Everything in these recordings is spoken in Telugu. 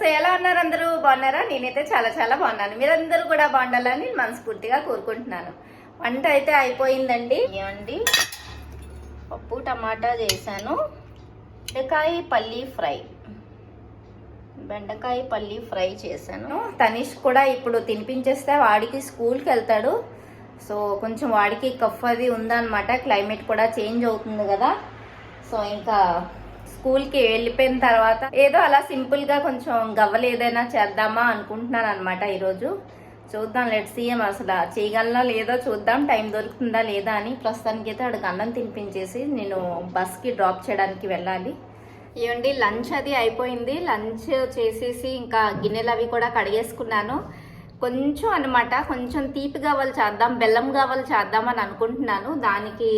నమస్తే ఎలా ఉన్నారు అందరూ? బాగున్నారా? నేనైతే చాలా చాలా బాగున్నాను. మీరందరూ కూడా బాగుండాలని మనస్ఫూర్తిగా కోరుకుంటున్నాను. వంట అయితే అయిపోయిందండి. ఏమండి? పప్పు టమాటా చేశాను. బెండకాయ పల్లి ఫ్రై. బెండకాయ పల్లి ఫ్రై చేశాను. తనిష్ కూడా ఇప్పుడు తినిపించేస్తే వాడికి స్కూల్కి వెళ్తాడు. సో కొంచెం వాడికి కఫ్ అది ఉందన్నమాట. క్లైమేట్ కూడా చేంజ్ అవుతుంది కదా. సో ఇంకా స్కూల్కి వెళ్ళిపోయిన తర్వాత ఏదో అలా సింపుల్గా కొంచెం గవ్వలు ఏదైనా చేద్దామా అనుకుంటున్నాను అనమాట ఈరోజు. చూద్దాం లెట్ సీఎం అసలు చేయగలనా లేదో చూద్దాం టైం దొరుకుతుందా లేదా అని ప్రస్తుతానికి అయితే అన్నం తినిపించేసి నేను బస్కి డ్రాప్ చేయడానికి వెళ్ళాలి. ఏమండి లంచ్ అది అయిపోయింది. లంచ్ చేసేసి ఇంకా గిన్నెలు అవి కూడా కడిగేసుకున్నాను. కొంచెం అన్నమాట కొంచెం తీపి కావాలి చేద్దాం బెల్లం కావాలి చేద్దాం అని అనుకుంటున్నాను. దానికి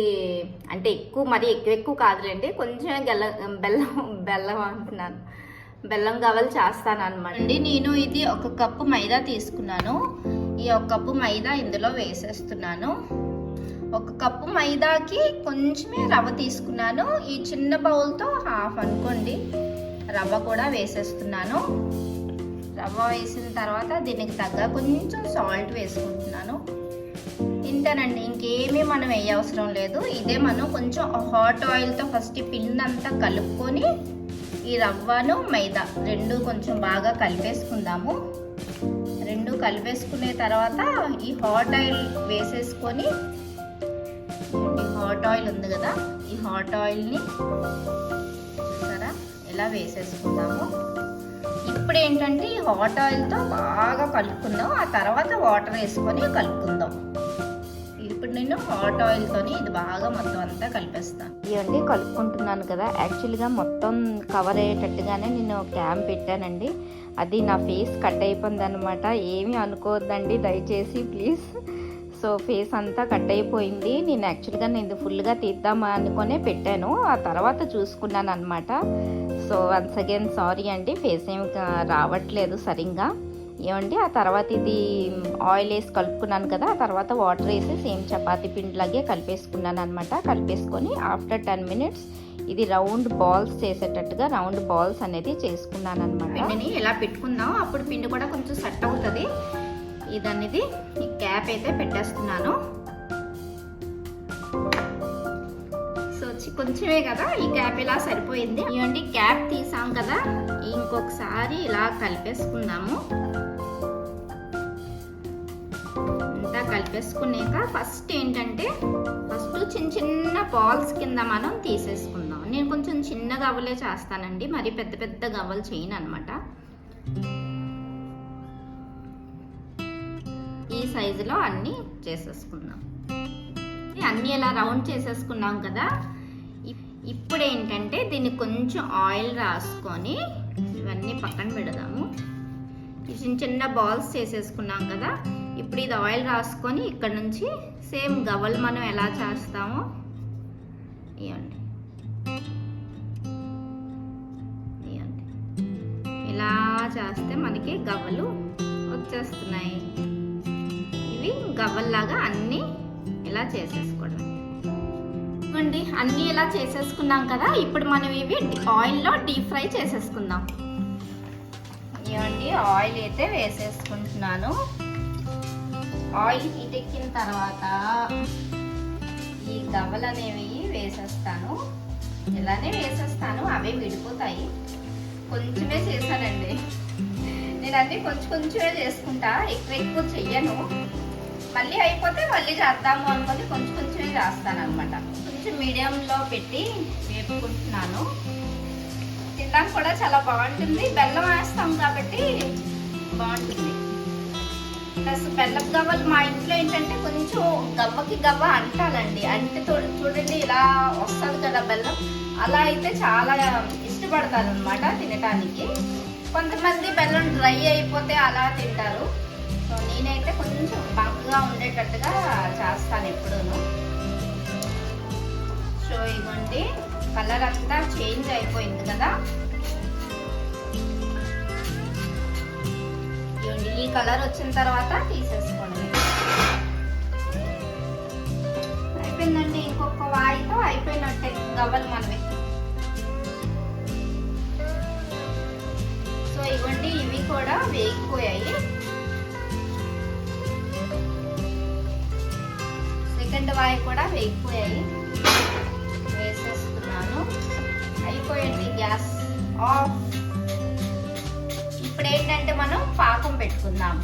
అంటే ఎక్కువ మరి ఎక్కువ ఎక్కువ కాదులేండి కొంచెం గెల్ల బెల్లం బెల్లం అంటున్నాను. బెల్లం కావాలి చేస్తాను అనమాట అండి నేను ఇది ఒక కప్పు మైదా తీసుకున్నాను. ఈ ఒక కప్పు మైదా ఇందులో వేసేస్తున్నాను. ఒక కప్పు మైదాకి కొంచెమే రవ్వ తీసుకున్నాను. ఈ చిన్న బౌల్తో హాఫ్ అనుకోండి రవ్వ కూడా వేసేస్తున్నాను. రవ్వ వేసిన తర్వాత దీనికి తగ్గ కొంచెం సాల్ట్ వేసుకుంటున్నాను. ఇంతేనండి ఇంకేమీ మనం వేయవసరం లేదు. ఇదే మనం కొంచెం హాట్ ఆయిల్తో ఫస్ట్ పిండంతా అంతా కలుపుకొని ఈ రవ్వను మైదా రెండు కొంచెం బాగా కలిపేసుకుందాము. రెండు కలిపేసుకునే తర్వాత ఈ హాట్ ఆయిల్ వేసేసుకొని ఈ హాట్ ఆయిల్ ఉంది కదా ఈ హాట్ ఆయిల్ని చూసారా? ఇలా వేసేసుకుందాము. ఇప్పుడు ఏంటంటే ఈ హాట్ ఆయిల్తో బాగా కలుపుకుందాం. ఆ తర్వాత వాటర్ వేసుకొని కలుపుకుందాం. ఇప్పుడు నేను హాట్ ఆయిల్తోని ఇది బాగా మొత్తం అంతా కలిపేస్తాను. ఇవండి కలుపుకుంటున్నాను కదా. యాక్చువల్గా మొత్తం కవర్ అయ్యేటట్టుగానే నేను క్యామ్ పెట్టానండి. అది నా ఫేస్ కట్ అయిపోయింది అనమాట ఏమీ అనుకోవద్దండి. దయచేసి ప్లీజ్ సో ఫేస్ అంతా కట్ అయిపోయింది. నేను యాక్చువల్గా నేను ఫుల్గా తీద్దామా అనుకునే పెట్టాను. ఆ తర్వాత చూసుకున్నాను అనమాట సో వన్స్ అగైన్ సారీ అండి. ఫేస్ ఏమి రావట్లేదు సరిగ్గా. ఏమండి? ఆ తర్వాత ఇది ఆయిల్ వేసి కలుపుకున్నాను కదా ఆ తర్వాత వాటర్ వేసి సేమ్ చపాతీ పిండిలాగే కలిపేసుకున్నాను అనమాట కలిపేసుకొని ఆఫ్టర్ టెన్ మినిట్స్ ఇది రౌండ్ బాల్స్ చేసేటట్టుగా రౌండ్ బాల్స్ అనేది చేసుకున్నాను అనమాట పిండిని ఎలా పెట్టుకుందాం? అప్పుడు పిండి కూడా కొంచెం సెట్ అవుతుంది. ఇది అనేది ఈ క్యాప్ అయితే పెట్టేస్తున్నాను. సో కొంచెమే కదా ఈ క్యాప్ ఇలా సరిపోయింది. ఇవ్వండి క్యాప్ తీసాం కదా. ఇంకొకసారి ఇలా కలిపేసుకుందాము. అంతా కలిపేసుకున్నాక ఫస్ట్ ఏంటంటే ఫస్ట్ చిన్న చిన్న బాల్స్ కింద మనం తీసేసుకుందాం. నేను కొంచెం చిన్న గవ్వలే చేస్తానండి మరి పెద్ద పెద్ద గవ్వలు చేయను అనమాట సైజులో అన్నీ చేసేసుకుందాం అన్నీ ఇలా రౌండ్ చేసేసుకున్నాం కదా. ఇప్పుడు ఏంటంటే దీన్ని కొంచెం ఆయిల్ రాసుకొని ఇవన్నీ పక్కన పెడదాము. చిన్న చిన్న బాల్స్ చేసేసుకున్నాం కదా. ఇప్పుడు ఇది ఆయిల్ రాసుకొని ఇక్కడ నుంచి సేమ్ గవ్వలు మనం ఎలా చేస్తామో ఇవ్వండి ఇవ్వండి ఇలా చేస్తే మనకి గవ్వలు వచ్చేస్తున్నాయి. ఇవి గవ్వల్లాగా అన్నీ ఇలా చేసేసుకోవడం. ఇవ్వండి అన్నీ ఇలా చేసేసుకున్నాం కదా ఇప్పుడు మనం ఇవి ఆయిల్లో డీప్ ఫ్రై చేసేసుకుందాం. ఇవ్వండి ఆయిల్ అయితే వేసేసుకుంటున్నాను. ఆయిల్ హీట్ ఎక్కిన తర్వాత ఈ గవ్వలు అనేవి వేసేస్తాను. ఇలానే వేసేస్తాను అవే విడిపోతాయి. కొంచెమే చేశానండి. నేను అన్ని కొంచెం కొంచెమే చేసుకుంటా ఎక్కువ ఎక్కువ చెయ్యను. మళ్ళీ అయిపోతే మళ్ళీ చేద్దాము అనుకొని కొంచెం కొంచెమే చేస్తాను అనమాట కొంచెం మీడియంలో పెట్టి వేపుకుంటున్నాను. తినడానికి కూడా చాలా బాగుంటుంది. బెల్లం వేస్తాం కాబట్టి బాగుంటుంది. ప్లస్ బెల్లం గవ్వలు మా ఇంట్లో ఏంటంటే కొంచెం గవ్వకి గవ్వ అంటాలండి. అంటే చూడండి ఇలా వస్తుంది కదా బెల్లం. అలా అయితే చాలా ఇష్టపడతారు అనమాట తినటానికి. కొంతమంది బెల్లం డ్రై అయిపోతే అలా తింటారు. నేనైతే కొంచెం బాగా ఉండేటట్టుగా చేస్తాను ఎప్పుడూను. సో ఇవ్వండి కలర్ అంతా చేంజ్ అయిపోయింది కదా. ఇవ్వండి ఈ కలర్ వచ్చిన తర్వాత తీసేసుకోండి. అయిపోయిందండి ఇంకొక వాయితో అయిపోయినట్టే గవ్వలు మనవి. సో ఇవ్వండి ఇవి కూడా వేగిపోయాయి. రెండు వాయి కూడా వేగిపోయాయి వేసేస్తున్నాను. అయిపోయింది గ్యాస్ ఆఫ్. ఇప్పుడు ఏంటంటే మనం పాకం పెట్టుకుందాం.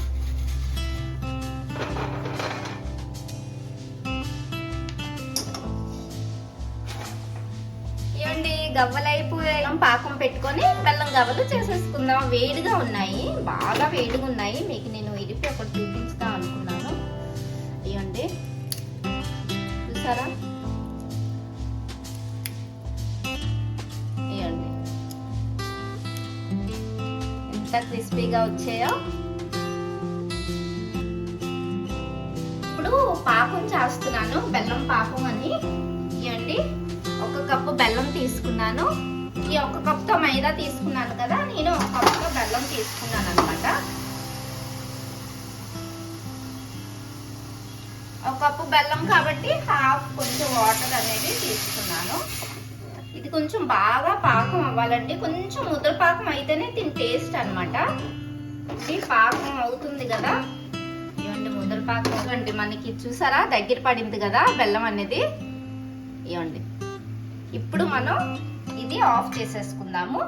ఇవ్వండి గవ్వలైపోయాయి పాకం పెట్టుకొని బెల్లం గవ్వలు చేసేసుకుందాం. వేడిగా ఉన్నాయి. బాగా వేడిగా ఉన్నాయి మీకు నేను ఇరిపి ఒకటి చూపించుతా అనుకున్నాను. చూసారా ఇవ్వండి ఎంత క్రిస్పీగా వచ్చాయో. ఇప్పుడు పాపం చేస్తున్నాను బెల్లం పాపం అని. ఇవ్వండి ఒక కప్పు బెల్లం తీసుకున్నాను. ఈ ఒక కప్తో మైదా తీసుకున్నాను కదా నేను ఒక కప్తో బెల్లం తీసుకున్నాను అనమాట ఒక కప్పు బెల్లం కాబట్టి హాఫ్ కొంచెం వాటర్ అనేది తీసుకున్నాను. ఇది కొంచెం బాగా పాకం అవ్వాలండి. కొంచెం ముద్ర పాకం అయితేనే దీని టేస్ట్ అనమాట ఇది పాకం అవుతుంది కదా. ఇవ్వండి ముద్ర పాకం. అండి మనకి చూసారా? దగ్గర పడింది కదా బెల్లం అనేది. ఇవ్వండి. ఇప్పుడు మనం ఇది ఆఫ్ చేసేసుకుందాము.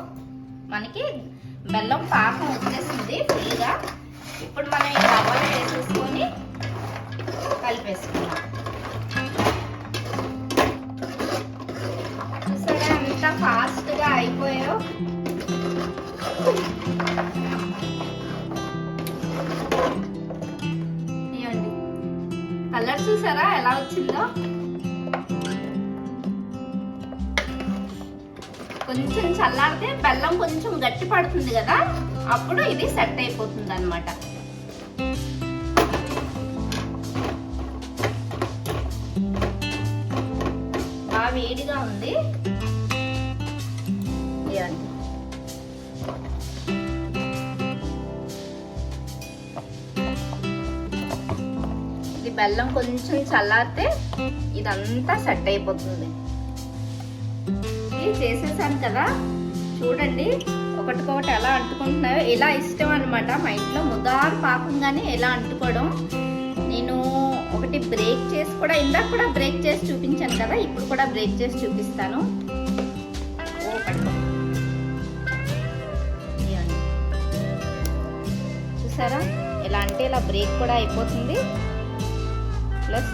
మనకి బెల్లం పాకం వచ్చేసింది ఫుల్గా ఇప్పుడు మనం ఈ రవ్వలు వేసేసుకొని కలిపేసుకుందాం. చూసారా ఎంత ఫాస్ట్గా అయిపోయావు కలర్ చూసారా ఎలా వచ్చిందో? కొంచెం చల్లారితే బెల్లం కొంచెం గట్టి పడుతుంది కదా? అప్పుడు ఇది సెట్ అయిపోతుంది అనమాట వేడిగా ఉంది. ఇది బెల్లం కొంచెం చల్లారితే ఇదంతా సెట్ అయిపోతుంది. ఇది చేసేసాను కదా. చూడండి ఒకటికొకటి ఎలా అంటుకుంటున్నాయో. ఎలా ఇష్టం అనమాట మా ఇంట్లో. ముదారు పాకంగానే ఎలా అంటుకోవడం. బ్రేక్ చేసి కూడా ఇందాక కూడా బ్రేక్ చేసి చూపించాను కదా ఇప్పుడు కూడా బ్రేక్ చేసి చూపిస్తాను. ఓ పట్టుకో. చూసారా? ఎలా అంటే ఇలా బ్రేక్ కూడా అయిపోతుంది. ప్లస్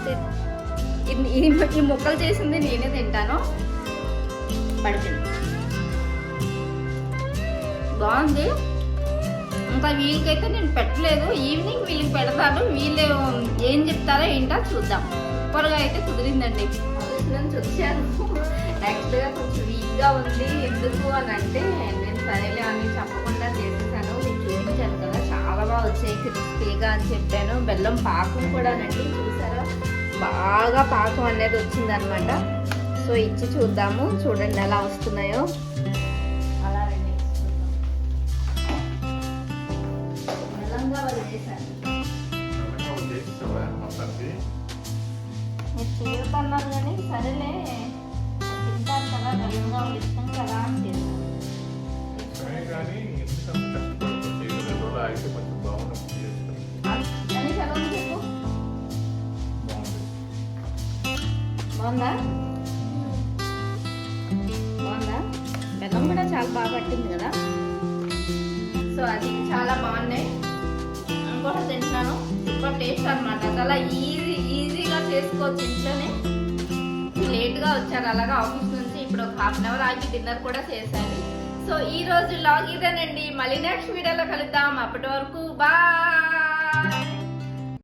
ఈ ముక్కలు చేసింది నేనే తింటాను. పడుతుంది. బాగుంది? ఇంకా వీళ్ళకైతే నేను పెట్టలేదు. ఈవినింగ్ వీళ్ళకి పెడతాను వీళ్ళు ఏం చెప్తారో ఏంటో చూద్దాం. సూపర్గా అయితే కుదిరిందండి. ఆఫీస్ నుంచి వచ్చాను యాక్చువల్గా కొంచెం వీక్గా ఉంది. ఎందుకు అని అంటే నేను సరేలే అని చెప్పకుండా చేసేసాను. మీకు చూపించాను కదా చాలా బాగా వచ్చాయి క్రిస్పీగా అని చెప్పాను. బెల్లం పాకం కూడా నండి చూసారా? బాగా పాకం అనేది వచ్చిందనమాట. సో ఇచ్చి చూద్దాము. చూడండి ఎలా వస్తున్నాయో. చేయొద్దన్నారు కానీ సరేలే తింటారు కదా వాళ్ళు ఇష్టం కదా అని చెప్పు. బాగుందా? బాగుందా? బెల్లం కూడా చాలా బాగా పట్టింది కదా. సో అది చాలా బాగున్నాయి. ఇంకోటి తింటున్నాను. సూపర్ టేస్ట్ అనమాట చాలా ఈజీ చేసుకోవచ్చు ఇంట్లోనే. లేట్గా వచ్చారు అలాగా ఆఫీస్ నుంచి ఇప్పుడు ఒక హాఫ్ అన్ అవర్ ఆగి డిన్నర్ కూడా చేశాను సో ఈ రోజు లాగ్ ఇదేనండి మళ్ళీ నెక్స్ట్ వీడియోలో కలుద్దాం. అప్పటి వరకు బాయ్.